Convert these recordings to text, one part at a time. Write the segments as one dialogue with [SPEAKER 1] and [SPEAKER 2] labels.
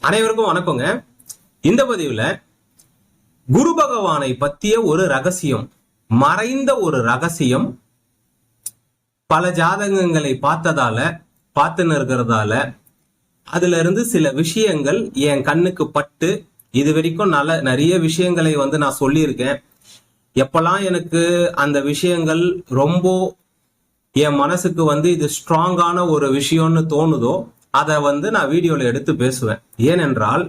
[SPEAKER 1] அனைவருக்கும் வணக்கங்க. இந்த பதிவுல குரு பகவானை பத்திய ஒரு ரகசியம் மறைந்த ஒரு ரகசியம் பல ஜாதகங்களை பார்த்ததால பார்த்துன்னு இருக்கிறதால அதுல இருந்து சில விஷயங்கள் என் கண்ணுக்கு பட்டு இது வரைக்கும் நல்ல நிறைய விஷயங்களை வந்து நான் சொல்லியிருக்கேன். எப்பெல்லாம் எனக்கு அந்த விஷயங்கள் ரொம்ப என் மனசுக்கு வந்து இது ஸ்ட்ராங்கான ஒரு விஷயம்னு தோணுதோ அதை வந்து நான் வீடியோவில் எடுத்து பேசுவேன். ஏனென்றால்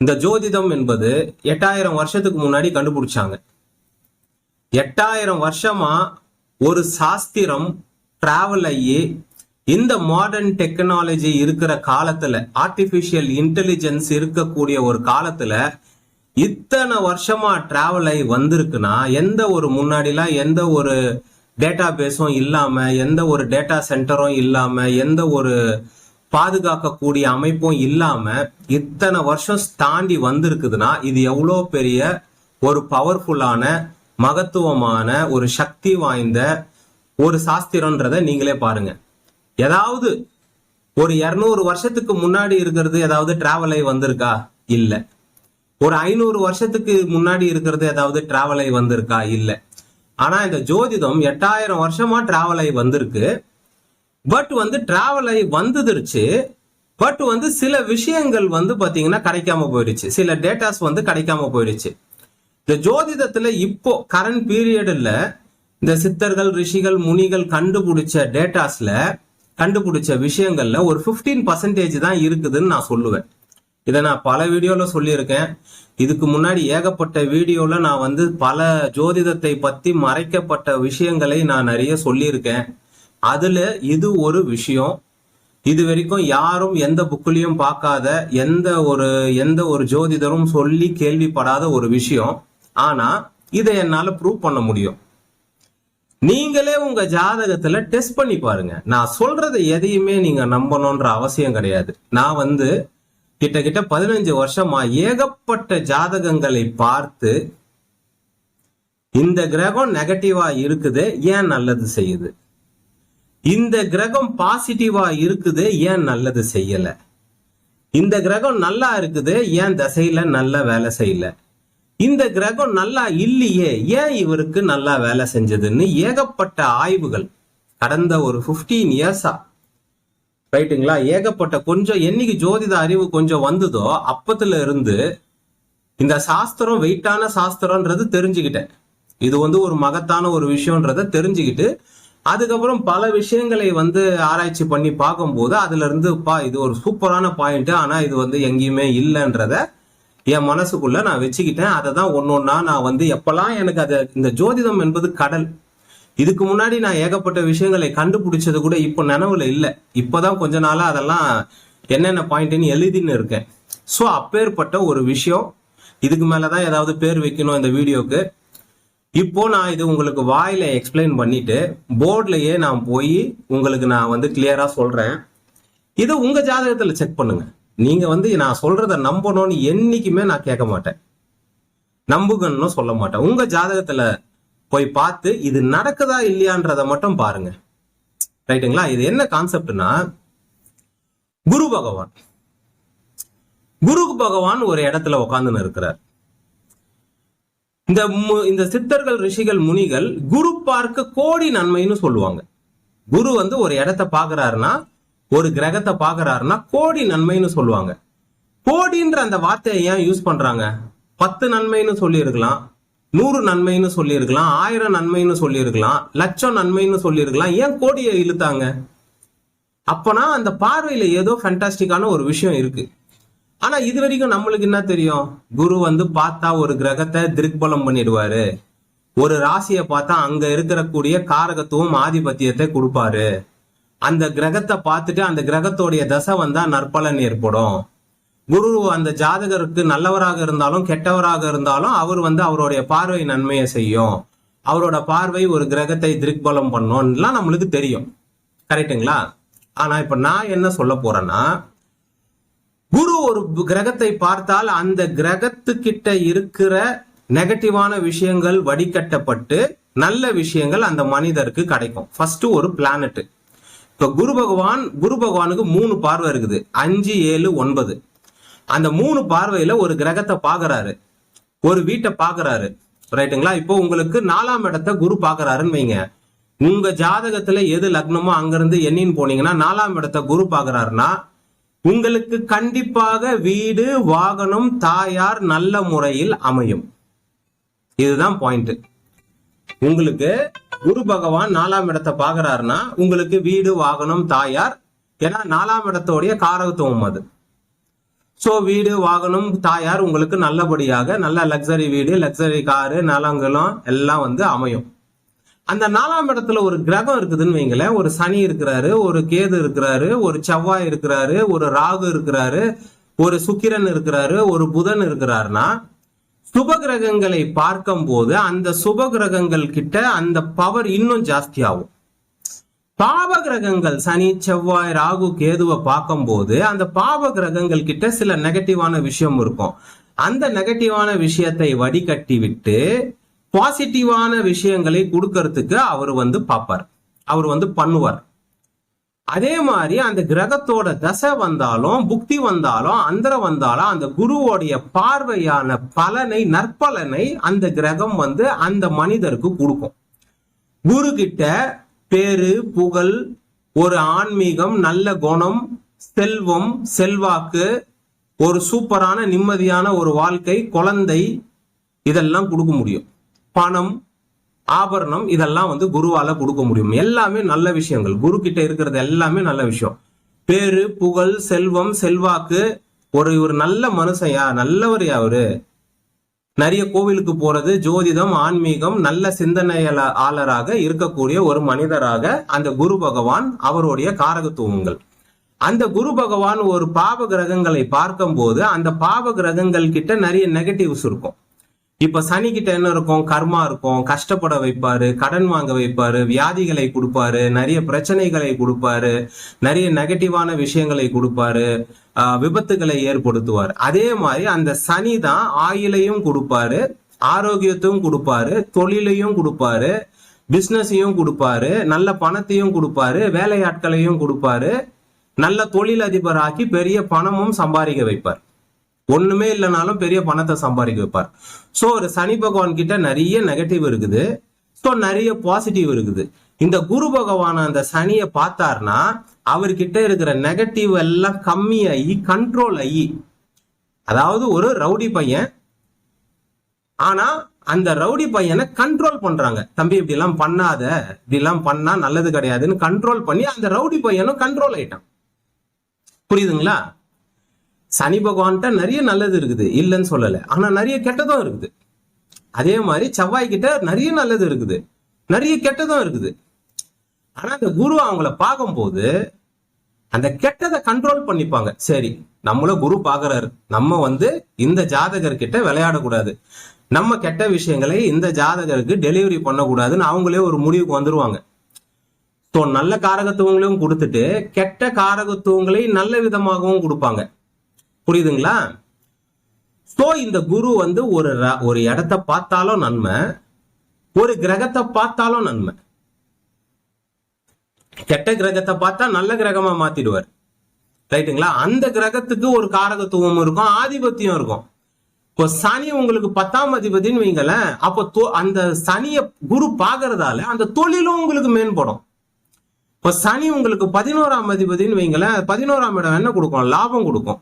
[SPEAKER 1] இந்த ஜோதிடம் என்பது எட்டாயிரம் வருஷத்துக்கு முன்னாடி கண்டுபிடிச்சாங்க. எட்டாயிரம் வருஷமா ஒரு சாஸ்திரம் டிராவல் ஆகி இந்த மாடர்ன் டெக்னாலஜி இருக்கிற காலத்துல ஆர்டிபிஷியல் இன்டெலிஜென்ஸ் இருக்கக்கூடிய ஒரு காலத்துல இத்தனை வருஷமா டிராவல் ஆகி வந்திருக்குன்னா எந்த ஒரு முன்னாடிலாம் எந்த ஒரு டேட்டா பேஸும் இல்லாம எந்த ஒரு டேட்டா சென்டரும் இல்லாம எந்த ஒரு பாதுகாக்கக்கூடிய அமைப்பும் இல்லாம இத்தனை வருஷம் தாண்டி வந்திருக்குதுன்னா இது எவ்வளோ பெரிய ஒரு பவர்ஃபுல்லான மகத்துவமான ஒரு சக்தி வாய்ந்த ஒரு சாஸ்திரன்றதை நீங்களே பாருங்க. ஏதாவது ஒரு இருநூறு வருஷத்துக்கு முன்னாடி இருக்கிறது ஏதாவது டிராவல் ஆகி வந்திருக்கா? இல்ல. ஒரு ஐநூறு வருஷத்துக்கு முன்னாடி இருக்கிறது ஏதாவது டிராவல் ஆகி வந்திருக்கா? இல்ல. ஆனா இந்த ஜோதிடம் எட்டாயிரம் வருஷமா டிராவல் ஆகி வந்திருக்கு. பட் வந்து டிராவல் ஆகி வந்துருச்சு பட் வந்து சில விஷயங்கள் வந்து பார்த்தீங்கன்னா கிடைக்காம போயிடுச்சு. சில டேட்டாஸ் வந்து கிடைக்காம போயிடுச்சு. இந்த ஜோதிடத்தில் இப்போ கரண்ட் பீரியடில் இந்த சித்தர்கள் ரிஷிகள் முனிகள் கண்டுபிடிச்ச டேட்டாஸில் கண்டுபிடிச்ச விஷயங்கள்ல ஒரு 15% பர்சன்டேஜ் தான் இருக்குதுன்னு நான் சொல்லுவேன். இதை நான் பல வீடியோவில் சொல்லியிருக்கேன். இதுக்கு முன்னாடி ஏகப்பட்ட வீடியோவில் நான் வந்து பல ஜோதிடத்தை பற்றி மறைக்கப்பட்ட விஷயங்களை நான் நிறைய சொல்லியிருக்கேன். அதுல இது ஒரு விஷயம். இது வரைக்கும் யாரும் எந்த புக்லயும் பார்க்காத எந்த ஒரு எந்த ஒரு ஜோதிடரும் சொல்லி கேள்விப்படாத ஒரு விஷயம். ஆனா இதை என்னால ப்ரூவ் பண்ண முடியும். நீங்களே உங்க ஜாதகத்துல டெஸ்ட் பண்ணி பாருங்க. நான் சொல்றதை எதையுமே நீங்க நம்பணும்ன்ற அவசியம் கிடையாது. நான் வந்து கிட்டத்தட்ட பதினஞ்சு வருஷமா ஏகப்பட்ட ஜாதகங்களை பார்த்து இந்த கிரகம் நெகட்டிவா இருக்குது ஏன் நல்லது செய்யுது? இந்த கிரகம் பாசிட்டிவா இருக்குது ஏன் நல்லது செய்யல? இந்த கிரகம் நல்லா இருக்குது ஏன் தசையில நல்லா வேலை செய்யல? இந்த கிரகம் நல்லா இல்லையே ஏன் இவருக்கு நல்லா வேலை செஞ்சதுன்னு ஏகப்பட்ட ஆய்வுகள் கடந்த ஒரு 15 இயர்ஸா ரைட்டுங்களா? ஏகப்பட்ட கொஞ்சம் என்னைக்கு ஜோதிட அறிவு கொஞ்சம் வந்ததோ அப்பத்துல இருந்து இந்த சாஸ்திரம் வெயிட்டான சாஸ்திரம்ன்றது தெரிஞ்சுக்கிட்டேன். இது வந்து ஒரு மகத்தான ஒரு விஷயம்ன்றத தெரிஞ்சுக்கிட்டு அதுக்கப்புறம் பல விஷயங்களை வந்து ஆராய்ச்சி பண்ணி பார்க்கும்போது அதுல இருந்து பா இது ஒரு சூப்பரான பாயிண்ட் ஆனா இது வந்து எங்கேயுமே இல்லைன்றத என் மனசுக்குள்ள நான் வச்சுக்கிட்டேன். அதை தான் ஒன்று ஒன்றா நான் வந்து எப்பெல்லாம் எனக்கு அது இந்த ஜோதிடம் என்பது கடல். இதுக்கு முன்னாடி நான் ஏகப்பட்ட விஷயங்களை கண்டுபிடிச்சது கூட இப்போ நினைவுல இல்லை. இப்போதான் கொஞ்ச நாளாக அதெல்லாம் என்னென்ன பாயிண்ட்னு எழுதின்னு இருக்கேன். ஸோ அப்பேற்பட்ட ஒரு விஷயம். இதுக்கு மேலே தான் ஏதாவது பேர் வைக்கணும் இந்த வீடியோக்கு. இப்போ நான் இது உங்களுக்கு வாயில எக்ஸ்பிளைன் பண்ணிட்டு போர்ட்லயே நான் போய் உங்களுக்கு நான் வந்து கிளியரா சொல்றேன். இதை உங்க ஜாதகத்துல செக் பண்ணுங்க. நீங்க வந்து நான் சொல்றத நம்பணும்னு என்னைக்குமே நான் கேட்க மாட்டேன். நம்புகன்னு சொல்ல மாட்டேன். உங்க ஜாதகத்துல போய் பார்த்து இது நடக்குதா இல்லையான்றத மட்டும் பாருங்க. ரைட்டுங்களா? இது என்ன கான்செப்ட்னா குரு பகவான். குரு பகவான் ஒரு இடத்துல உட்காந்துன்னு இருக்கிறார். இந்த மு- இந்த சித்தர்கள் ரிஷிகள் முனிகள் குரு பார்க்க கோடி நன்மைன்னு சொல்லுவாங்க. குரு வந்து ஒரு இடத்த பாக்குறாருன்னா ஒரு கிரகத்தை பாக்குறாருன்னா கோடி நன்மைன்னு சொல்லுவாங்க. கோடின்ற அந்த வார்த்தையை ஏன் யூஸ் பண்றாங்க? பத்து நன்மைன்னு சொல்லியிருக்கலாம் நூறு நன்மைன்னு சொல்லியிருக்கலாம் ஆயிரம் நன்மைன்னு சொல்லியிருக்கலாம் லட்சம் நன்மைன்னு சொல்லியிருக்கலாம். ஏன் கோடியை இழுத்தாங்க? அப்பனா அந்த பார்வையில ஏதோ ஃபண்டாஸ்டிக்கான ஒரு விஷயம் இருக்கு. ஆனா இது வரைக்கும் நம்மளுக்கு என்ன தெரியும்? குரு வந்து பார்த்தா ஒரு கிரகத்தை திருக்பலம் பண்ணிடுவாரு. ஒரு ராசியை பார்த்தா அங்க இருக்கக்கூடிய காரகத்துவம் ஆதிபத்தியத்தை கொடுப்பாரு. அந்த கிரகத்தை பார்த்துட்டு அந்த கிரகத்தோடைய தசை வந்தா நற்பலன் ஏற்படும். குரு அந்த ஜாதகருக்கு நல்லவராக இருந்தாலும் கெட்டவராக இருந்தாலும் அவர் வந்து அவருடைய பார்வை நன்மையை செய்யும். அவரோட பார்வை ஒரு கிரகத்தை திருக்பலம் பண்ணும்லாம் நம்மளுக்கு தெரியும். கரெக்ட்டுங்களா? ஆனா இப்ப நான் என்ன சொல்ல போறேன்னா குரு ஒரு கிரகத்தை பார்த்தால் அந்த கிரகத்துக்கிட்ட இருக்கிற நெகட்டிவான விஷயங்கள் வடிகட்டப்பட்டு நல்ல விஷயங்கள் அந்த மனிதருக்கு கிடைக்கும். ஃபர்ஸ்ட் ஒரு பிளானட் இப்ப குரு பகவான் குரு பகவானுக்கு மூணு பார்வை இருக்குது. அஞ்சு ஏழு ஒன்பது. அந்த மூணு பார்வையில ஒரு கிரகத்தை பாக்குறாரு ஒரு வீட்டை பாக்குறாரு ரைட்டுங்களா இப்போ உங்களுக்கு நாலாம் இடத்தை குரு பாக்குறாருன்னு வைங்க. உங்க ஜாதகத்துல எது லக்னமோ அங்கிருந்து எண்ணின்னு போனீங்கன்னா நாலாம் இடத்த குரு பாக்குறாருன்னா உங்களுக்கு கண்டிப்பாக வீடு வாகனம் தாயார் நல்ல முறையில் அமையும். இதுதான் பாயிண்ட் உங்களுக்கு குரு பகவான் நாலாம் இடத்தை பாக்குறாருன்னா உங்களுக்கு வீடு வாகனம் தாயார் ஏன்னா நாலாம் இடத்தோடைய காரகத்துவம் அது. சோ வீடு வாகனம் தாயார் உங்களுக்கு நல்லபடியாக நல்ல லக்ஸரி வீடு லக்ஸரி காரு நலங்களும் எல்லாம் வந்து அமையும். அந்த நாலாம் இடத்துல ஒரு கிரகம் இருக்குதுன்னு வைங்களேன். ஒரு சனி இருக்கிறாரு ஒரு கேது இருக்கிறாரு ஒரு செவ்வாய் இருக்கிறாரு ஒரு ராகு இருக்கிறாரு ஒரு சுக்கிரன் இருக்கிறாரு ஒரு புதன் இருக்கிறாருன்னா சுப கிரகங்களை பார்க்கும் போது அந்த சுப கிரகங்கள் கிட்ட அந்த பவர் இன்னும் ஜாஸ்தி ஆகும் பாவ கிரகங்கள் சனி செவ்வாய் ராகு கேதுவை பார்க்கும்போது அந்த பாவ கிரகங்கள் கிட்ட சில நெகட்டிவான விஷயம் இருக்கும். அந்த நெகட்டிவான விஷயத்தை வடிகட்டி விட்டு பாசிட்டிவான விஷயங்களை கொடுக்கறதுக்கு அவர் வந்து பார்ப்பார். அவர் வந்து பண்ணுவார். அதே மாதிரி அந்த கிரகத்தோட தசை வந்தாலும் புக்தி வந்தாலும் அந்தரம் வந்தாலும் அந்த குருவோடைய பார்வையான பலனை நற்பலனை அந்த கிரகம் வந்து அந்த மனிதருக்கு கொடுக்கும். குரு கிட்ட பேரு புகழ் ஒரு ஆன்மீகம் நல்ல குணம் செல்வம் செல்வாக்கு ஒரு சூப்பரான நிம்மதியான ஒரு வாழ்க்கை குழந்தை இதெல்லாம் கொடுக்க முடியும். பணம் ஆபரணம் இதெல்லாம் வந்து குருவால கொடுக்க முடியும். எல்லாமே நல்ல விஷயங்கள். குரு கிட்ட இருக்கிறது எல்லாமே நல்ல விஷயம். பேரு புகழ் செல்வம் செல்வாக்கு ஒரு ஒரு நல்ல மனுஷையா நல்லவர் அவரு. நிறைய கோவிலுக்கு போறது ஜோதிடம் ஆன்மீகம் நல்ல சிந்தனையாளராக இருக்கக்கூடிய ஒரு மனிதராக அந்த குரு பகவான் அவருடைய காரகத்துவங்கள். அந்த குரு பகவான் ஒரு பாவ கிரகங்களை பார்க்கும்போது அந்த பாவ கிரகங்கள் கிட்ட நிறைய நெகட்டிவ்ஸ் இருக்கும். இப்ப சனி கிட்ட என்ன இருக்கும்? கர்மா இருக்கும். கஷ்டப்பட வைப்பாரு. கடன் வாங்க வைப்பாரு. வியாதிகளை கொடுப்பாரு. நிறைய பிரச்சனைகளை கொடுப்பாரு. நிறைய நெகட்டிவான விஷயங்களை கொடுப்பாரு. விபத்துகளை ஏற்படுத்துவார். அதே மாதிரி அந்த சனி தான் ஆயிலையும் கொடுப்பாரு ஆரோக்கியத்தையும் கொடுப்பாரு தொழிலையும் கொடுப்பாரு பிசினஸையும் கொடுப்பாரு நல்ல பணத்தையும் கொடுப்பாரு வேலையாட்களையும் கொடுப்பாரு நல்ல தொழிலதிபராக்கி பெரிய பணமும் சம்பாதிக்க வைப்பார். ஒண்ணுமே இல்லைனாலும் பெரிய பணத்தை சம்பாதிக்க வைப்பார். சோ ஒரு சனி பகவான் கிட்ட நிறைய நெகட்டிவ் இருக்குது. சோ நிறைய பாசிட்டிவ் இருக்குது. இந்த குரு பகவான் அந்த சனியை பார்த்தார்னா அவர்கிட்ட இருக்கிற நெகட்டிவ் எல்லாம் கம்மியாகி கண்ட்ரோல் ஆகி அதாவது ஒரு ரவுடி பையன் ஆனா அந்த ரவுடி பையனை கண்ட்ரோல் பண்றாங்க. தம்பி இப்படி எல்லாம் பண்ணாத. இப்படி எல்லாம் பண்ணா நல்லது கிடையாதுன்னு கண்ட்ரோல் பண்ணி அந்த ரவுடி பையனும் கண்ட்ரோல் ஆயிட்டான். புரியுதுங்களா? சனி பகவான்கிட்ட நிறைய நல்லது இருக்குது. இல்லைன்னு சொல்லலை. ஆனா நிறைய கெட்டதும் இருக்குது. அதே மாதிரி செவ்வாய் கிட்ட நிறைய நல்லது இருக்குது. நிறைய கெட்டதும் இருக்குது. ஆனா அந்த குரு அவங்கள பார்க்கும்போது அந்த கெட்டதை கண்ட்ரோல் பண்ணிப்பாங்க. சரி நம்மள குரு பாக்குறாரு நம்ம வந்து இந்த ஜாதகர் கிட்ட விளையாடக்கூடாது. நம்ம கெட்ட விஷயங்களை இந்த ஜாதகருக்கு டெலிவரி பண்ணக்கூடாதுன்னு அவங்களே ஒரு முடிவுக்கு வந்துருவாங்க. ஸோ நல்ல காரகத்துவங்களையும் கொடுத்துட்டு கெட்ட காரகத்துவங்களை நல்ல விதமாகவும் கொடுப்பாங்க. புரியுதுங்களா? சோ இந்த குரு வந்து ஒரு ஒரு இடத்த பார்த்தாலும் நன்மை ஒரு கிரகத்தை பார்த்தாலும் நன்மை. கெட்ட கிரகத்தை பார்த்தா நல்ல கிரகமா மாத்திடுவார். ரைட்டுங்களா? அந்த கிரகத்துக்கு ஒரு காரகத்துவம் இருக்கும் ஆதிபத்தியம் இருக்கும். இப்போ சனி உங்களுக்கு பத்தாம் அதிபதின்னு வைங்களேன் அப்போ அந்த சனியை குரு பாக்குறதால அந்த தொழிலும் உங்களுக்கு மேம்படும். இப்போ சனி உங்களுக்கு பதினோராம் அதிபதின்னு வைங்களேன் பதினோராம் இடம் என்ன கொடுக்கும்? லாபம் கொடுக்கும்.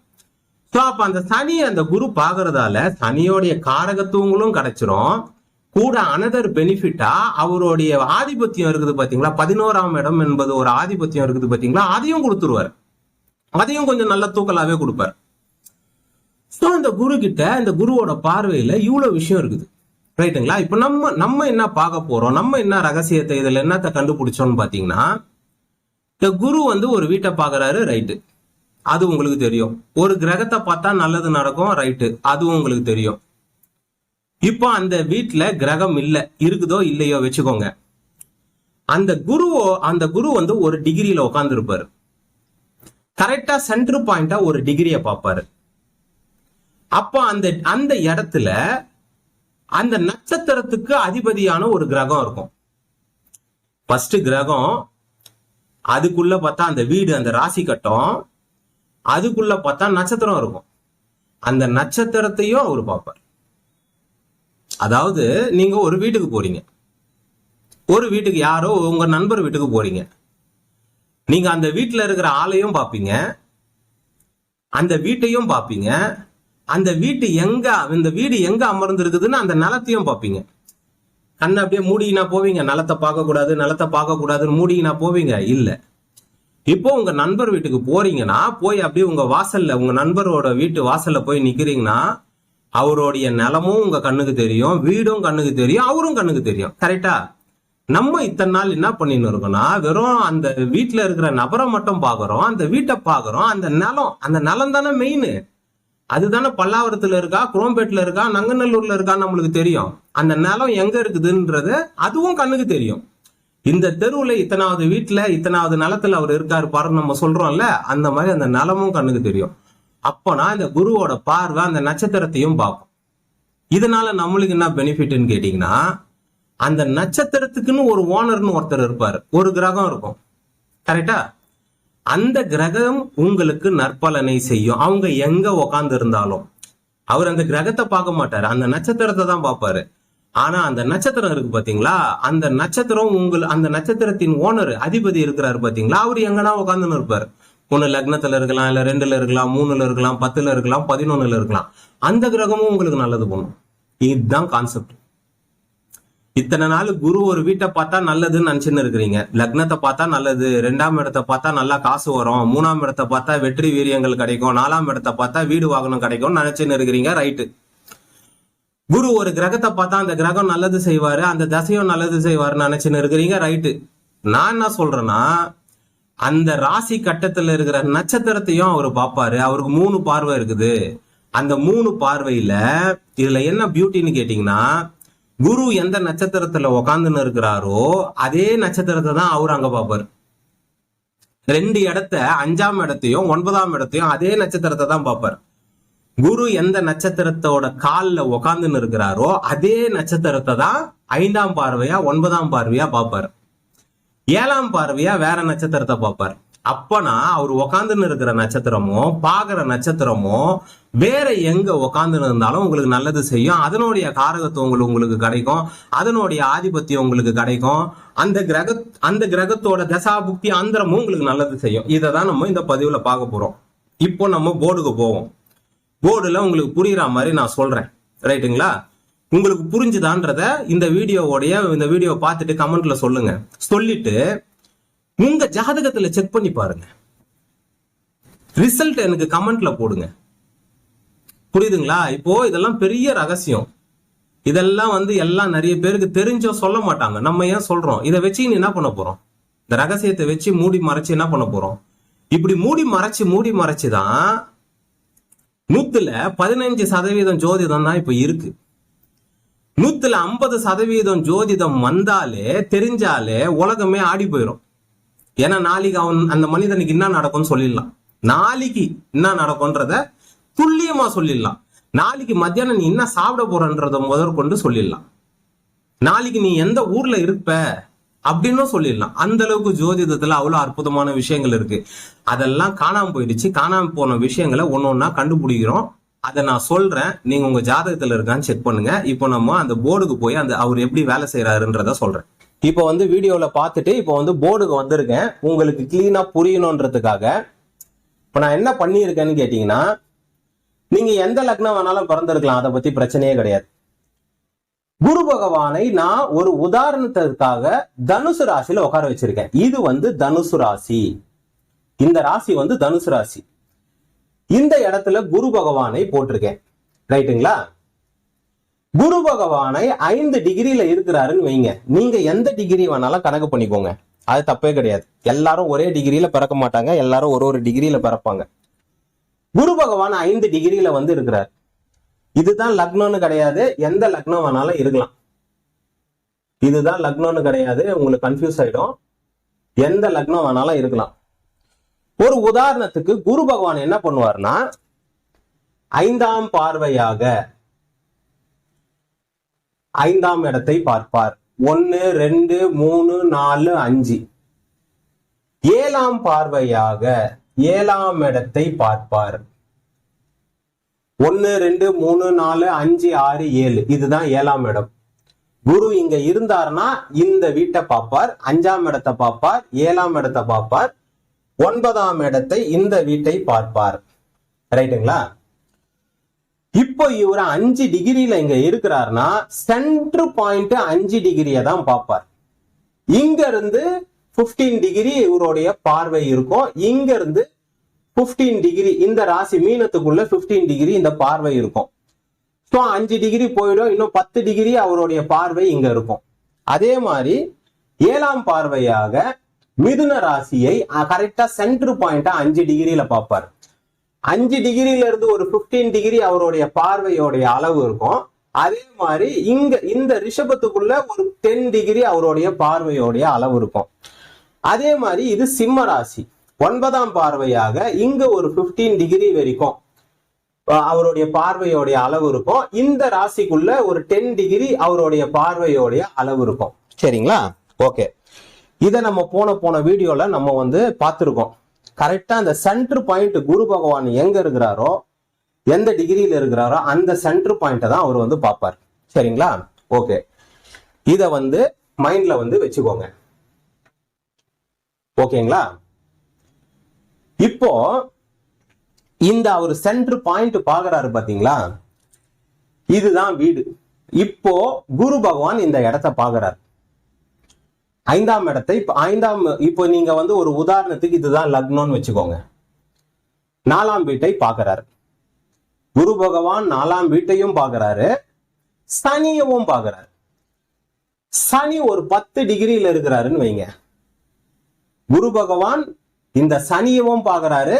[SPEAKER 1] ஸோ அப்ப அந்த சனி அந்த குரு பாக்குறதால சனியோடைய காரகத்துவங்களும் கிடைச்சிரும். கூட அனதர் பெனிஃபிட்டா அவருடைய ஆதிபத்தியம் இருக்குது பாத்தீங்களா? பதினோராம் இடம் என்பது ஒரு ஆதிபத்தியம் இருக்குது பாத்தீங்களா? அதையும் கொடுத்துருவார். அதையும் கொஞ்சம் நல்ல தூக்கலாவே கொடுப்பார். ஸோ இந்த குரு கிட்ட இந்த குருவோட பார்வையில இவ்வளவு விஷயம் இருக்குது. ரைட்டுங்களா? இப்ப நம்ம நம்ம என்ன பார்க்க போறோம்? நம்ம என்ன ரகசியத்தை இதுல என்னத்தை கண்டுபிடிச்சோம்னு பாத்தீங்கன்னா இந்த குரு வந்து ஒரு வீட்டை பாக்குறாரு ரைட்டு. அது உங்களுக்கு தெரியும். ஒரு கிரகத்தை பார்த்தா நல்லது நடக்கும் ரைட்டு அதுவும் உங்களுக்கு தெரியும். இப்போ அந்த வீட்டில் கிரகம் இல்ல. இருக்குதோ இல்லையோ வச்சுக்கோங்க. அந்த குருவோ அந்த குரு வந்து ஒரு டிகிரியில உட்கார்ந்து இருப்பாரு கரெக்டா சென்டர் பாயிண்டா ஒரு டிகிரியை பார்ப்பாரு. அப்போ அந்த அந்த இடத்துல அந்த நட்சத்திரத்துக்கு அதிபதியான ஒரு கிரகம் இருக்கும். ஃபர்ஸ்ட் கிரகம் அதுக்குள்ள பார்த்தா அந்த வீடு அந்த ராசி கட்டம் அதுக்குள்ள பார்த்தா நட்சத்திரம் இருக்கும். அந்த நட்சத்திரத்தையும் அவர் பார்ப்பார். அதாவது நீங்க ஒரு வீட்டுக்கு போறீங்க. ஒரு வீட்டுக்கு யாரோ உங்க நண்பர் வீட்டுக்கு போறீங்க. நீங்க அந்த வீட்டில் இருக்கிற ஆளையும் பார்ப்பீங்க. அந்த வீட்டையும் பார்ப்பீங்க. அந்த வீட்டு எங்க இந்த வீடு எங்க அமர்ந்திருக்குதுன்னு அந்த நிலத்தையும் பார்ப்பீங்க. கண்ணை அப்படியே மூடிங்கன்னா போவீங்க. நிலத்தை பார்க்க கூடாது நிலத்தை பார்க்க கூடாதுன்னு போவீங்க. இல்லை. இப்போ உங்க நண்பர் வீட்டுக்கு போறீங்கன்னா போய் அப்படியே உங்க வாசல்ல உங்க நண்பரோட வீட்டு வாசல்ல போய் நிக்கிறீங்கன்னா அவருடைய நிலமும் உங்க கண்ணுக்கு தெரியும் வீடும் கண்ணுக்கு தெரியும் அவரும் கண்ணுக்கு தெரியும். கரெக்டா நம்ம இத்தனை நாள் என்ன பண்ணின்னு இருக்கோம்னா வெறும் அந்த வீட்டுல இருக்கிற நபரை மட்டும் பாக்குறோம் அந்த வீட்டை பாக்குறோம் அந்த நிலம் அந்த நிலம் தானே மெயின் அதுதானே பல்லாவரத்துல இருக்கா குரோம்பேட்ல இருக்கா நங்கநல்லூர்ல இருக்கா நம்மளுக்கு தெரியும். அந்த நிலம் எங்க இருக்குதுன்றது அதுவும் கண்ணுக்கு தெரியும். இந்த தெருவுல இத்தனாவது வீட்டுல இத்தனாவது நிலத்துல அவர் இருக்காரு பாருன்னு நம்ம சொல்றோம்ல அந்த மாதிரி அந்த நிலமும் கண்ணுக்கு தெரியும். அப்போனா இந்த குருவோட பார்வை அந்த நட்சத்திரத்தையும் பார்க்கும். இதனால நம்மளுக்கு என்ன பெனிஃபிட்னு கேட்டீங்கன்னா அந்த நட்சத்திரத்துக்குன்னு ஒரு ஓனர்னு ஒருத்தர் இருப்பார். ஒரு கிரகம் இருக்கும். கரெக்டா அந்த கிரகம் உங்களுக்கு நற்பலனை செய்யும். அவங்க எங்க உக்காந்து இருந்தாலும். அவர் அந்த கிரகத்தை பார்க்க மாட்டாரு. அந்த நட்சத்திரத்தை தான் பார்ப்பாரு. ஆனா அந்த நட்சத்திரம் இருக்கு பாத்தீங்களா? அந்த நட்சத்திரம் உங்கள் அந்த நட்சத்திரத்தின் ஓனர் அதிபதி இருக்கிறாரு பாத்தீங்களா? அவர் எங்கன்னா உட்காந்துன்னு இருப்பாரு. ஒண்ணு லக்னத்துல இருக்கலாம் இல்ல ரெண்டுல இருக்கலாம் மூணுல இருக்கலாம் பத்துல இருக்கலாம் பதினொன்னுல இருக்கலாம். அந்த கிரகமும் உங்களுக்கு நல்லது பண்ணும். இதுதான் கான்செப்ட் இத்தனை நாள் குரு ஒரு வீட்டை பார்த்தா நல்லதுன்னு நினைச்சுன்னு இருக்கிறீங்க. லக்னத்தை பார்த்தா நல்லது ரெண்டாம் இடத்தை பார்த்தா நல்லா காசு வரும் மூணாம் இடத்தை பார்த்தா வெற்றி வீரியங்கள் கிடைக்கும் நாலாம் இடத்தை பார்த்தா வீடு வாகனம் கிடைக்கும்னு நினைச்சுன்னு இருக்கிறீங்க ரைட்டு குரு ஒரு கிரகத்தை பார்த்தா அந்த கிரகம் நல்லது செய்வாரு அந்த தசையும் நல்லது செய்வாருன்னு நினைச்சுன்னு இருக்கிறீங்க ரைட்டு. நான் என்ன சொல்றேன்னா அந்த ராசி கட்டத்துல இருக்கிற நட்சத்திரத்தையும் அவர் பார்ப்பாரு. அவருக்கு மூணு பார்வை இருக்குது. அந்த மூணு பார்வையில இதுல என்ன பியூட்டின்னு கேட்டீங்கன்னா குரு எந்த நட்சத்திரத்துல உக்காந்துன்னு இருக்கிறாரோ அதே நட்சத்திரத்தை தான் அவர் அங்க பார்ப்பாரு. ரெண்டு இடத்த அஞ்சாம் இடத்தையும் ஒன்பதாம் இடத்தையும் அதே நட்சத்திரத்தை தான் பார்ப்பார். குரு எந்த நட்சத்திரத்தோட காலில் உக்காந்துன்னு இருக்கிறாரோ அதே நட்சத்திரத்தை தான் ஐந்தாம் பார்வையா ஒன்பதாம் பார்வையா பார்ப்பார். ஏழாம் பார்வையா வேற நட்சத்திரத்தை பார்ப்பார். அப்பனா அவர் உக்காந்துன்னு இருக்கிற நட்சத்திரமோ பாக்குற நட்சத்திரமோ வேற எங்க உக்காந்துன்னு இருந்தாலும் உங்களுக்கு நல்லது செய்யும். அதனுடைய காரகத்துவம் உங்களுக்கு உங்களுக்கு கிடைக்கும். அதனுடைய ஆதிபத்தியம் உங்களுக்கு கிடைக்கும். அந்த கிரக அந்த கிரகத்தோட தசாபுக்தி அந்தரமும் உங்களுக்கு நல்லது செய்யும். இதை தான் நம்ம இந்த பதிவுல பார்க்க போறோம். இப்போ நம்ம போர்டுக்கு போவோம். போர்டுல உங்களுக்கு புரியுற மாதிரி நான் சொல்றேன். ரைட்டுங்களா? உங்களுக்கு புரிஞ்சுதான்றத இந்த வீடியோவோடைய இந்த வீடியோ பார்த்துட்டு கமெண்ட்ல சொல்லுங்க. சொல்லிட்டு உங்க ஜாதகத்துல செக் பண்ணி பாருங்க. ரிசல்ட் எனக்கு கமெண்ட்ல போடுங்க. புரியுதுங்களா? இப்போ இதெல்லாம் பெரிய ரகசியம். இதெல்லாம் வந்து எல்லாம் நிறைய பேருக்கு தெரிஞ்சோ சொல்ல மாட்டாங்க. நம்ம ஏன் சொல்றோம்? இதை வச்சு நீ என்ன பண்ண போறோம்? இந்த ரகசியத்தை வச்சு மூடி மறைச்சு என்ன பண்ண போறோம்? இப்படி மூடி மறைச்சு மூடி மறைச்சு தான் நூத்துல பதினஞ்சு சதவீதம் ஜோதிடம் தான் இப்ப இருக்கு. நூத்துல ஐம்பது சதவீதம் ஜோதிடம் வந்தாலே தெரிஞ்சாலே உலகமே ஆடி போயிடும் ஏன்னா நாளைக்கு அவன் அந்த மனிதனுக்கு என்ன நடக்கும்னு சொல்லிடலாம். நாளைக்கு என்ன நடக்கும்ன்றத துல்லியமா சொல்லிடலாம். நாளைக்கு மத்தியானம் நீ என்ன சாப்பிட போறன்றத முதற்கொண்டு சொல்லிடலாம். நாளைக்கு நீ எந்த ஊர்ல இருப்ப? அப்படின்னும் சொல்லிடலாம். அந்த அளவுக்கு ஜோதிடத்துல அவ்வளவு அற்புதமான விஷயங்கள் இருக்கு. அதெல்லாம் காணாம போயிடுச்சு. காணாம போன விஷயங்களை ஒன்னொன்னா கண்டுபிடிக்கிறோம். அதை நான் சொல்றேன். நீங்க உங்க ஜாதகத்துல இருக்கான்னு செக் பண்ணுங்க. இப்போ நம்ம அந்த போர்டுக்கு போய் அந்த அவர் எப்படி வேலை செய்யறாருன்றத சொல்றேன். இப்போ வந்து வீடியோல பார்த்துட்டு இப்போ வந்து போர்டுக்கு வந்திருக்கேன். உங்களுக்கு கிளீனா புரியணுன்றதுக்காக. இப்போ நான் என்ன பண்ணியிருக்கேன்னு கேட்டீங்கன்னா நீங்க எந்த லக்னம் வேணாலும் பிறந்திருக்கலாம். அதை பத்தி பிரச்சனையே கிடையாது. குரு பகவானை நான் ஒரு உதாரணத்திற்காக தனுசு ராசியில உட்கார வச்சிருக்கேன். இது வந்து தனுசு ராசி. இந்த ராசி வந்து தனுசு ராசி. இந்த இடத்துல குரு பகவானை போட்டிருக்கேன். ரைட்டுங்களா? குரு பகவானை ஐந்து டிகிரியில இருக்கிறாருன்னு வைங்க. நீங்க எந்த டிகிரி வேணாலும் கணக்கு பண்ணிக்கோங்க. அது தப்பே கிடையாது. எல்லாரும் ஒரே டிகிரியில பிறக்க மாட்டாங்க. எல்லாரும் ஒரு ஒரு டிகிரியில பிறப்பாங்க. குரு பகவான் ஐந்து டிகிரியில வந்து இருக்கிறார். இதுதான் லக்னம்னு கிடையாது. எந்த லக்னம் வேணாலும் இருக்கலாம். இதுதான் லக்னம்னு கிடையாது. உங்களுக்கு கன்ஃபியூஸ் ஆயிடும். எந்த லக்னம் வேணாலும் இருக்கலாம். ஒரு உதாரணத்துக்கு குரு பகவான் என்ன பண்ணுவார்னா ஐந்தாம் பார்வையாக ஐந்தாம் இடத்தை பார்ப்பார். ஒன்னு ரெண்டு மூணு நாலு அஞ்சு. ஏழாம் பார்வையாக ஏழாம் இடத்தை பார்ப்பார். ஒன்னு ரெண்டு மூணு நாலு அஞ்சு ஆறு ஏழு. இதுதான் ஏழாம் இடம். குரு இங்க இருந்தாருன்னா இந்த வீட்டை பார்ப்பார் அஞ்சாம் இடத்தை பார்ப்பார் ஏழாம் இடத்தை பார்ப்பார் ஒன்பதாம் இடத்தை இந்த வீட்டை பார்ப்பார். ரைட்டுங்களா? இப்போ இவர் அஞ்சு டிகிரில இங்க இருக்கிறாருன்னா சென்டர் பாயிண்ட் அஞ்சு டிகிரியை தான் பார்ப்பார். இங்க இருந்து 15 டிகிரி இவருடைய பார்வை இருக்கும். இங்க இருந்து 15 டிகிரி இந்த ராசி மீனத்துக்குள்ள 15 டிகிரி இந்த பார்வை இருக்கும். ஸோ அஞ்சு டிகிரி போயிடும். இன்னும் பத்து டிகிரி அவருடைய பார்வை இங்க இருக்கும். அதே மாதிரி ஏழாம் பார்வையாக மிதுன ராசியை கரெக்டா சென்டர் பாயிண்டா அஞ்சு டிகிரியில பார்ப்பார். அஞ்சு டிகிரியில இருந்து ஒரு 15 டிகிரி அவருடைய பார்வையோடைய அளவு இருக்கும். அதே மாதிரி இங்க இந்த ரிஷபத்துக்குள்ள ஒரு டென் டிகிரி அவருடைய பார்வையோடைய அளவு இருக்கும். அதே மாதிரி இது சிம்ம ராசி. ஒன்பதாம் பார்வையாக இங்க ஒரு 15 டிகிரி வரைக்கும் அவருடைய பார்வையோடைய அளவு இருக்கும். இந்த ராசிக்குள்ள ஒரு டென் டிகிரி அவருடைய பார்வையோடைய அளவு இருக்கும். சரிங்களா? ஓகே இதை நம்ம போன போன வீடியோல நம்ம வந்து பார்த்துருக்கோம். கரெக்டா அந்த சென்டர் பாயிண்ட் குரு பகவான் எங்க இருக்கிறாரோ எந்த டிகிரியில இருக்கிறாரோ அந்த சென்டர் பாயிண்ட்டை தான் அவர் வந்து பார்ப்பார். சரிங்களா? ஓகே இதை வந்து மைண்ட்ல வந்து வச்சுக்கோங்க. ஓகேங்களா இப்போ இந்த அவர் சென்டர் பாயிண்ட் பாக்குறாரு பாத்தீங்களா இதுதான் வீடு. இப்போ குரு பகவான் இந்த இடத்த பாக்குறாரு ஐந்தாம் இடத்தை ஐந்தாம் இப்போ நீங்க வந்து ஒரு உதாரணத்துக்கு இதுதான் லக்னம்னு வச்சுக்கோங்க. நாலாம் வீட்டை பார்க்கறாரு. குரு பகவான் நாலாம் வீட்டையும் பாக்குறாரு சனியவும் பாக்குறாரு சனி ஒரு பத்து டிகிரியில இருக்கிறாருன்னு வைங்க. குரு பகவான் இந்த சனியவும் பாக்குறாரு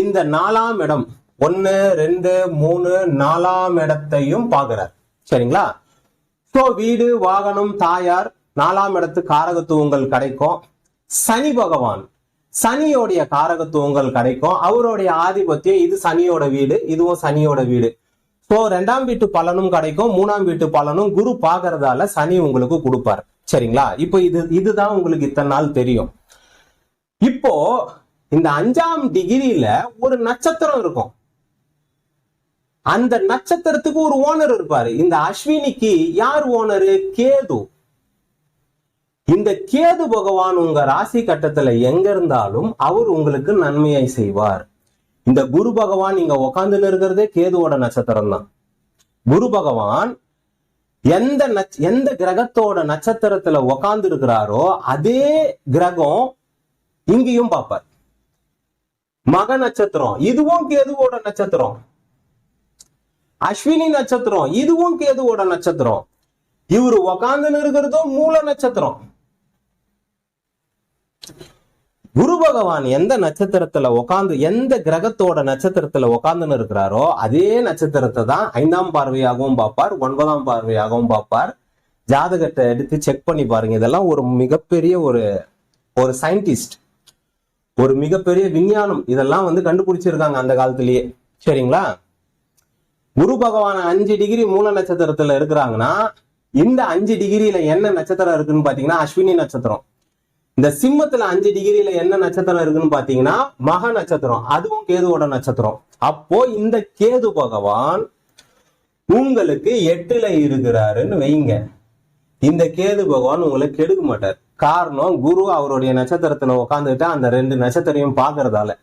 [SPEAKER 1] இந்த நாலாம் இடம் ஒன்னு ரெண்டு மூணு நாலாம் இடத்தையும் பாக்குறார் சரிங்களா? சோ வீடு வாகனம் தாயார் நாலாம் இடத்து காரகத்துவங்கள் கிடைக்கும். சனி பகவான் சனியோடைய காரகத்துவங்கள் கிடைக்கும். அவருடைய ஆதிபத்தியம் இது சனியோட வீடு இதுவும் சனியோட வீடு. சோ ரெண்டாம் வீட்டு பலனும் கிடைக்கும் மூணாம் வீட்டு பலனும் குரு பாக்குறதால சனி உங்களுக்கு கொடுப்பார். சரிங்களா? இப்போ இது இதுதான் உங்களுக்கு இத்தனை நாள் தெரியும். இப்போ இந்த அஞ்சாம் டிகிரியில ஒரு நட்சத்திரம் இருக்கும். அந்த நட்சத்திரத்துக்கு ஒரு ஓனர் இருப்பாரு. இந்த அஸ்வினிக்கு யார் ஓனரு? கேது. இந்த கேது பகவான் உங்க ராசி கட்டத்துல எங்க இருந்தாலும் அவர் உங்களுக்கு நன்மையை செய்வார். இந்த குரு பகவான் இங்க உக்காந்துன்னு இருக்கிறதே கேதுவோட நட்சத்திரம் தான் குரு பகவான் எந்த நட்ச- எந்த கிரகத்தோட நட்சத்திரத்துல உக்காந்து இருக்கிறாரோ அதே கிரகம் இங்கேயும் பார்ப்பார். மக நட்சத்திரம் இதுவும் கேதுவோட நட்சத்திரம். அஸ்வினி நட்சத்திரம் இதுவும் கேதுவோட நட்சத்திரம். இவரு உக்காந்து இருக்கிறதும் மூல நட்சத்திரம். குரு பகவான் எந்த நட்சத்திரத்துல உக்காந்து எந்த கிரகத்தோட நட்சத்திரத்துல உட்காந்துன்னு இருக்கிறாரோ அதே நட்சத்திரத்தை தான் ஐந்தாம் பார்வையாகவும் பார்ப்பார் ஒன்பதாம் பார்வையாகவும் பார்ப்பார். ஜாதகத்தை எடுத்து செக் பண்ணி பாருங்க. இதெல்லாம் ஒரு மிகப்பெரிய ஒரு ஒரு சயின்டிஸ்ட் ஒரு மிகப்பெரிய விஞ்ஞானம் இதெல்லாம் வந்து கண்டுபிடிச்சிருக்காங்க அந்த காலத்திலேயே. சரிங்களா? குரு பகவான் அஞ்சு டிகிரி மூல நட்சத்திரத்துல இருக்கிறாங்கன்னா இந்த அஞ்சு டிகிரியில என்ன நட்சத்திரம் இருக்குன்னு பாத்தீங்கன்னா அஸ்வினி நட்சத்திரம். இந்த சிம்மத்துல அஞ்சு டிகிரியில என்ன நட்சத்திரம் இருக்குன்னு பாத்தீங்கன்னா மக நட்சத்திரம். அதுவும் கேதுவோட நட்சத்திரம். அப்போ இந்த கேது பகவான் உங்களுக்கு எட்டுல இருக்கிறாருன்னு வைங்க. இந்த கேது பகவான் உங்களை கெடுக்க மாட்டார். காரணம் குரு அவருடைய நட்சத்திரத்துல உட்காந்துட்டு அந்த ரெண்டு நட்சத்திரையும் பாக்குறதால.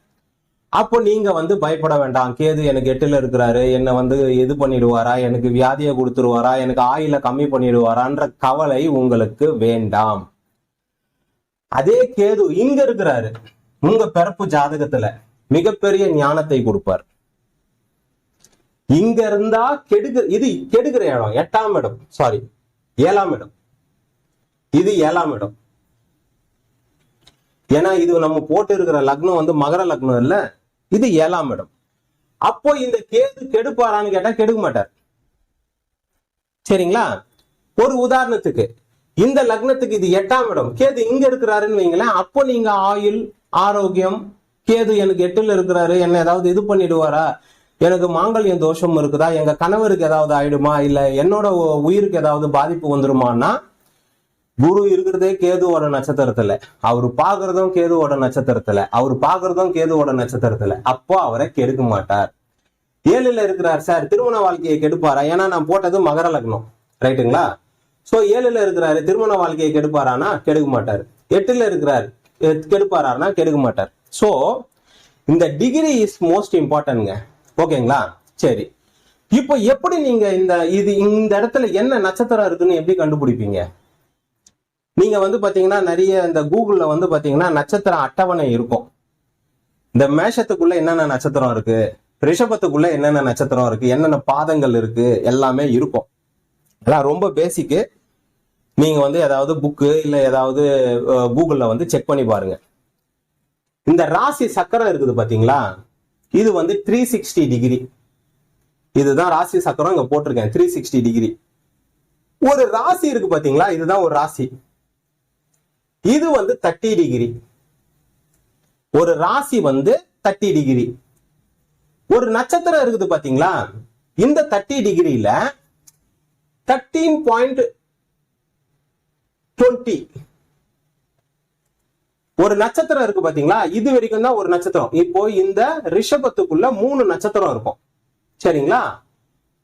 [SPEAKER 1] அப்போ நீங்க வந்து பயப்பட வேண்டாம். கேது எனக்கு எட்டுல இருக்கிறாரு. என்ன வந்து இது பண்ணிடுவாரா? எனக்கு வியாதியை கொடுத்துருவாரா? எனக்கு ஆயில கம்மி பண்ணிடுவாரான்ற கவலை உங்களுக்கு வேண்டாம். அதே கேது இங்க இருக்கிறாரு. உங்க பிறப்பு ஜாதகத்துல மிகப்பெரிய ஞானத்தை கொடுப்பார். இங்க இருந்தா கெடுக்க இது கெடுக்கிற இடம். எட்டாம் இடம். சாரி ஏழாம் இடம். இது ஏழாம் இடம். ஏன்னா இது நம்ம போட்டு இருக்கிற லக்னம் வந்து மகர லக்னம் இல்ல. இது ஏழாம் இடம். அப்போ இந்த கேது கெடுப்பாரான்னு கேட்டா கெடுக்க மாட்டார். சரிங்களா? ஒரு உதாரணத்துக்கு இந்த லக்னத்துக்கு இது எட்டாம் இடம். கேது இங்க இருக்கிறாருன்னு வைங்களேன் அப்போ நீங்க ஆயுள் ஆரோக்கியம் கேது எனக்கு எட்டுல இருக்கிறாரு என்ன ஏதாவது இது பண்ணிடுவாரா? எனக்கு மாங்கல்யம் தோஷம் இருக்குதா? எங்க கணவருக்கு ஏதாவது ஆயிடுமா? இல்ல என்னோட உயிருக்கு ஏதாவது பாதிப்பு வந்துருமான்னா குரு இருக்கிறதே கேதுவோட நட்சத்திரத்துல. அவர் பாக்குறதும் கேதுவோட நட்சத்திரத்துல. அவர் பாக்குறதும் கேதுவோட நட்சத்திரத்துல. அப்போ அவரை கெடுக்க மாட்டார். ஏழுல இருக்கிறார் சார் திருமண வாழ்க்கையை கெடுப்பாரா? ஏன்னா நான் போட்டது மகர லக்னம். ரைட்டுங்களா? சோ ஏழுல இருக்கிறாரு திருமண வாழ்க்கையை கெடுப்பாரானா? கெடுக்க மாட்டார். எட்டுல இருக்கிறார் எ- கெடுப்பாரானா? கெடுக்க மாட்டார். சோ இந்த டிகிரி இஸ் மோஸ்ட் இம்பார்ட்டன்ட்ங்க ஓகேங்களா? சரி. இப்போ எப்படி நீங்க இந்த இது இந்த இடத்துல என்ன நட்சத்திரம் இருக்குன்னு எப்படி கண்டுபிடிப்பீங்க? நீங்க வந்து பாத்தீங்கன்னா நிறைய இந்த கூகுள்ல வந்து பாத்தீங்கன்னா நட்சத்திர அட்டவணை இருக்கும். இந்த மேஷத்துக்குள்ள என்னென்ன நட்சத்திரம் இருக்கு? ரிஷபத்துக்குள்ள என்னென்ன நட்சத்திரம் இருக்கு? என்னென்ன பாதங்கள் இருக்கு? எல்லாமே இருக்கும். அதான் ரொம்ப பேசிக்கு நீங்க வந்து ஏதாவது புக்கு இல்ல ஏதாவது கூகுள்ல வந்து செக் பண்ணி பாருங்க. இந்த ராசி சக்கரம் இருக்குது பாத்தீங்களா? இது வந்து த்ரீ சிக்ஸ்டி டிகிரி இதுதான் ராசி சக்கரம் இங்க போட்டிருக்கேன் த்ரீ சிக்ஸ்டி டிகிரி ஒரு ராசி இருக்கு பாத்தீங்களா? இதுதான் ஒரு ராசி. இது வந்து தேர்ட்டி டிகிரி ஒரு ராசி வந்து தேர்ட்டி டிகிரி ஒரு நட்சத்திரம் இருக்குது பாத்தீங்களா? இந்த தேர்ட்டி டிகிரியில தேர்ட்டீன் பாயிண்ட் டுவெண்ட்டி ஒரு நட்சத்திரம் இருக்கு பாத்தீங்களா? இது வரைக்கும் தான் ஒரு நட்சத்திரம். இப்போ இந்த ரிஷபத்துக்குள்ள மூணு நட்சத்திரம் இருக்கும். சரிங்களா?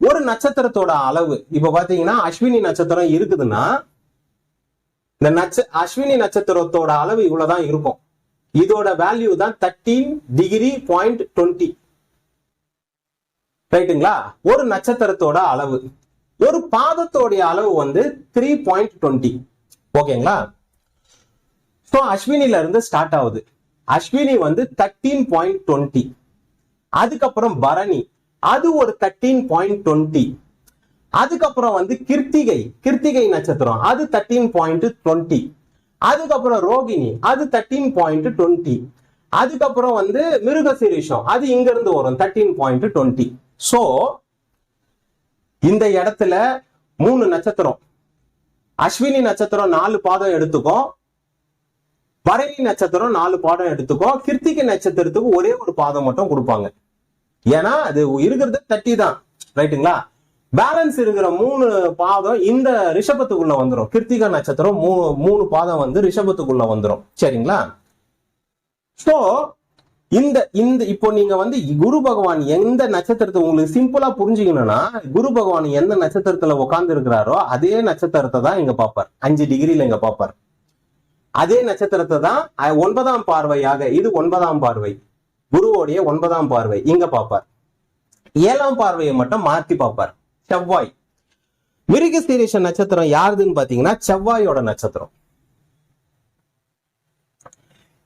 [SPEAKER 1] ஒரு நட்சத்திரத்தோட அளவு. இப்ப பாத்தீங்கன்னா அஸ்வினி நட்சத்திரம் இருக்குதுன்னா இந்த நட்ச அஸ்வினி நட்சத்திரத்தோட அளவு இவ்வளவுதான் இருக்கும். இதோட வேல்யூ தான் தேர்ட்டீன் டிகிரி பாயிண்ட் டுவெண்ட்டி ரைட்டுங்களா ஒரு நட்சத்திரத்தோட அளவு. ஒரு பாதத்தோடைய அளவு வந்து த்ரீ பாயிண்ட் டுவெண்ட்டி ஓகேங்களா ஸோ அஸ்வினில இருந்து ஸ்டார்ட் ஆகுது. அஸ்வினி வந்து தேர்ட்டீன் பாயிண்ட் டுவெண்ட்டி அதுக்கப்புறம் பரணி. அது ஒரு தேர்ட்டீன் பாயிண்ட் டுவெண்ட்டி அதுக்கப்புறம் வந்து கிருத்திகை கிருத்திகை நட்சத்திரம். அது தேர்ட்டீன் பாயிண்ட் டுவெண்ட்டி அதுக்கப்புறம் ரோகிணி அது தேர்ட்டீன் பாயிண்ட் டுவெண்ட்டி அதுக்கப்புறம் வந்து மிருகசீரிஷம் அது இங்க இருந்து வரும் தேர்ட்டீன் பாயிண்ட் டுவெண்ட்டி ஸோ இந்த இடத்துல மூணு நட்சத்திரம். அஸ்வினி நட்சத்திரம் நாலு பாதம் எடுத்துக்கும் பரணி நட்சத்திரம் நாலு பாதம் எடுத்துக்கும் கிருத்திகை நட்சத்திரத்துக்கு ஒரே ஒரு பாதம் மட்டும் கொடுப்பாங்க. ஏன்னா அது இருக்கிறது தட்டி தான். ரைட்டுங்களா பேலன்ஸ் இருக்கிற மூணு பாதம் இந்த ரிஷபத்துக்குள்ள வந்துரும். கிருத்திகா நட்சத்திரம் மூணு மூணு பாதம் வந்து ரிஷபத்துக்குள்ள வந்துரும். சரிங்களா? சோ இந்த இந்த இப்போ நீங்க வந்து குரு பகவான் எந்த நட்சத்திரத்தை உங்களுக்கு சிம்பிளா புரிஞ்சுக்கணும்னா குரு பகவான் எந்த நட்சத்திரத்துல உட்கார்ந்து இருக்கிறாரோ அதே நட்சத்திரத்தை தான் இங்க பார்ப்பார். அஞ்சு டிகிரில இங்க பார்ப்பார். அதே நட்சத்திரத்தை தான் ஒன்பதாம் பார்வையாக இது ஒன்பதாம் பார்வை. குருவோடைய ஒன்பதாம் பார்வை இங்க பார்ப்பார். ஏழாம் பார்வையை மட்டும் மாத்தி பார்ப்பார். செவ்வாய். மிருகசீரிஷ நட்சத்திரம் யாருதுன்னு பாத்தீங்கன்னா செவ்வாயோட நட்சத்திரம்.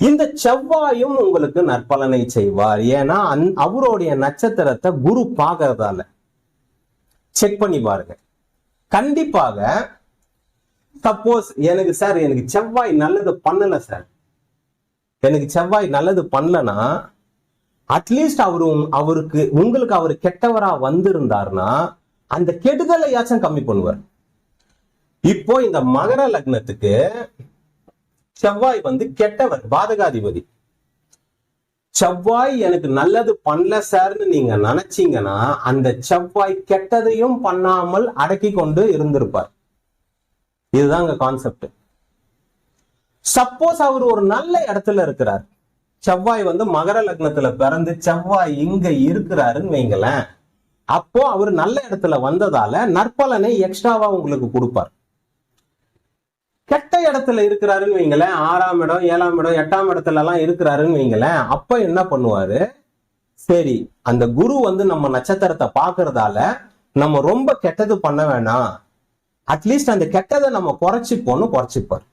[SPEAKER 1] இந்த செவ்வாயும் உங்களுக்கு நற்பலனை செய்வார். ஏன்னா அவருடைய நட்சத்திரத்தை குரு பாக்குறதால செக் பண்ணி பாருங்க. கண்டிப்பாக சப்போஸ் எனக்கு சார் எனக்கு செவ்வாய் நல்லது பண்ணல சார் எனக்கு செவ்வாய் நல்லது பண்ணலன்னா அட்லீஸ்ட் அவரு அவருக்கு உங்களுக்கு அவர் கெட்டவரா வந்திருந்தாருன்னா அந்த கெடுதலையாச்சும் கம்மி பண்ணுவார். இப்போ இந்த மகர லக்னத்துக்கு செவ்வாய் வந்து கெட்டவர் பாதகாதிபதி. செவ்வாய் எனக்கு நல்லது பண்ணல சார்னு நீங்க நினைச்சீங்கன்னா அந்த செவ்வாய் கெட்டதையும் பண்ணாமல் அடக்கி கொண்டு இருந்திருப்பார். இதுதாங்க கான்செப்ட் சப்போஸ் அவர் ஒரு நல்ல இடத்துல இருக்கிறார். செவ்வாய் வந்து மகர லக்னத்துல பிறந்து செவ்வாய் இங்க இருக்கிறாருன்னு வைங்களேன். அப்போ அவர் நல்ல இடத்துல வந்ததால நற்பலனை எக்ஸ்ட்ராவா உங்களுக்கு கொடுப்பார். கெட்ட இடத்துல இருக்கிறாருன்னு வைங்களேன் ஆறாம் இடம் ஏழாம் இடம் எட்டாம் இடத்துல எல்லாம் இருக்கிறாருன்னு வைங்களேன் அப்ப என்ன பண்ணுவாரு? சரி அந்த குரு வந்து நம்ம நட்சத்திரத்தை பாக்குறதால நம்ம ரொம்ப கெட்டது பண்ண வேணாம். அட்லீஸ்ட் அந்த கெட்டதை நம்ம குறைச்சிப்போன்னு குறைச்சிப்பார்.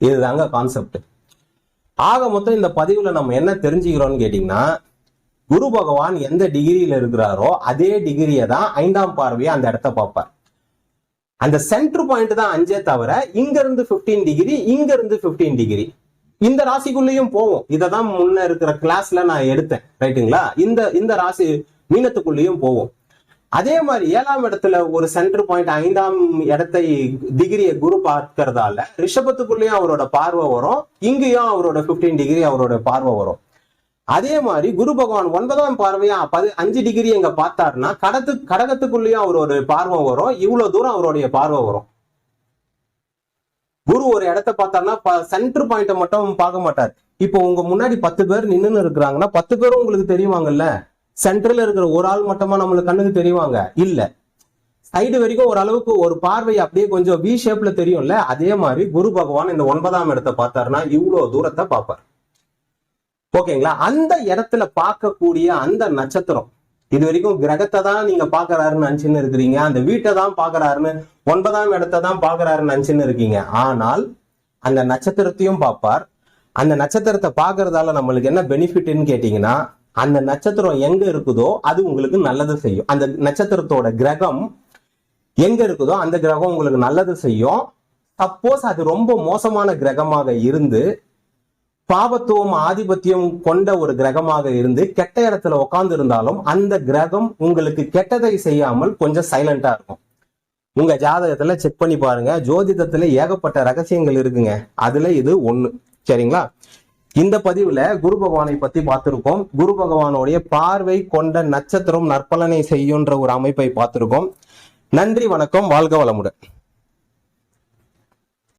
[SPEAKER 1] இதுதாங்க கான்செப்ட் ஆக மொத்தம் இந்த பதிவுல நம்ம என்ன தெரிஞ்சுக்கிறோம்னு கேட்டீங்கன்னா குரு பகவான் எந்த டிகிரியில இருக்கிறாரோ அதே டிகிரியை தான் ஐந்தாம் பார்வையை அந்த இடத்த பார்ப்பார். அந்த சென்டர் பாயிண்ட் தான் அஞ்சே தவிர இங்க இருந்து 15 டிகிரி இங்க இருந்து 15 டிகிரி இந்த ராசிக்குள்ளேயும் போவோம். இதை தான் முன்ன இருக்கிற கிளாஸ்ல நான் எடுத்தேன். ரைட்டுங்களா? இந்த இந்த ராசி மீனத்துக்குள்ளேயும் போவோம். அதே மாதிரி ஏழாம் இடத்துல ஒரு சென்டர் பாயிண்ட் ஐந்தாம் இடத்தை டிகிரியை குரு பார்க்கறதால ரிஷபத்துக்குள்ளேயும் அவரோட பார்வை வரும். இங்கேயும் அவரோட 15 டிகிரி அவரோட பார்வை வரும். அதே மாதிரி குரு பகவான் ஒன்பதாம் பார்வையா பது அஞ்சு டிகிரி எங்க பார்த்தாருன்னா கடத்து கடகத்துக்குள்ளேயும் அவரோட பார்வை வரும். இவ்வளவு தூரம் அவருடைய பார்வை வரும். குரு ஒரு இடத்த பார்த்தாருன்னா சென்டர் பாயிண்ட மட்டும் பார்க்க மாட்டார். இப்போ உங்க முன்னாடி பத்து பேர் நின்னு இருக்கிறாங்கன்னா பத்து பேரும் உங்களுக்கு தெரியுவாங்கல்ல? சென்ட்ரல் இருக்கிற ஒரு ஆள் மட்டுமா நம்மளுக்கு கண்ணுக்கு தெரியுவாங்க இல்ல. சைடு வரைக்கும் ஓரளவுக்கு ஒரு பார்வை அப்படியே கொஞ்சம் வி ஷேப்ல தெரியும்ல? அதே மாதிரி குரு பகவான் இந்த ஒன்பதாம் இடத்தை பார்த்தாருன்னா இவ்வளவு தூரத்தை பார்ப்பார். ஓகேங்களா? அந்த இடத்துல பார்க்கக்கூடிய அந்த நட்சத்திரம் இது வரைக்கும் கிரகத்தை தான் நீங்க பாக்குறாருன்னு நினைச்சுன்னு இருக்கிறீங்க. அந்த வீட்டை தான் பாக்குறாருன்னு ஒன்பதாம் இடத்தை தான் பாக்குறாருன்னு நினைச்சுன்னு இருக்கீங்க. ஆனால் அந்த நட்சத்திரத்தையும் பார்ப்பார். அந்த நட்சத்திரத்தை பார்க்கறதால நம்மளுக்கு என்ன பெனிஃபிட்னு கேட்டீங்கன்னா அந்த நட்சத்திரம் எங்க இருக்குதோ அது உங்களுக்கு நல்லது செய்யும். அந்த நட்சத்திரத்தோட கிரகம் எங்க இருக்குதோ அந்த கிரகம் உங்களுக்கு நல்லது செய்யும். சப்போஸ் அது ரொம்ப மோசமான கிரகமாக இருந்து பாபத்துவம் ஆதிபத்தியம் கொண்ட ஒரு கிரகமாக இருந்து கெட்ட இடத்துல உட்கார்ந்து இருந்தாலும் அந்த கிரகம் உங்களுக்கு கெட்டதை செய்யாமல் கொஞ்சம் சைலண்டா இருக்கும். உங்க ஜாதகத்துல செக் பண்ணி பாருங்க. ஜோதிடத்துல ஏகப்பட்ட ரகசியங்கள் இருக்குங்க. அதுல இது ஒண்ணு. சரிங்களா? இந்த பதிவுல குரு பகவானை பத்தி பார்த்திருக்கோம். குரு பகவானுடைய பார்வை கொண்ட நட்சத்திரம் நற்பலனை செய்யுன்ற ஒரு அமைப்பை பார்த்திருக்கோம். நன்றி வணக்கம். வாழ்க வளமுடன்.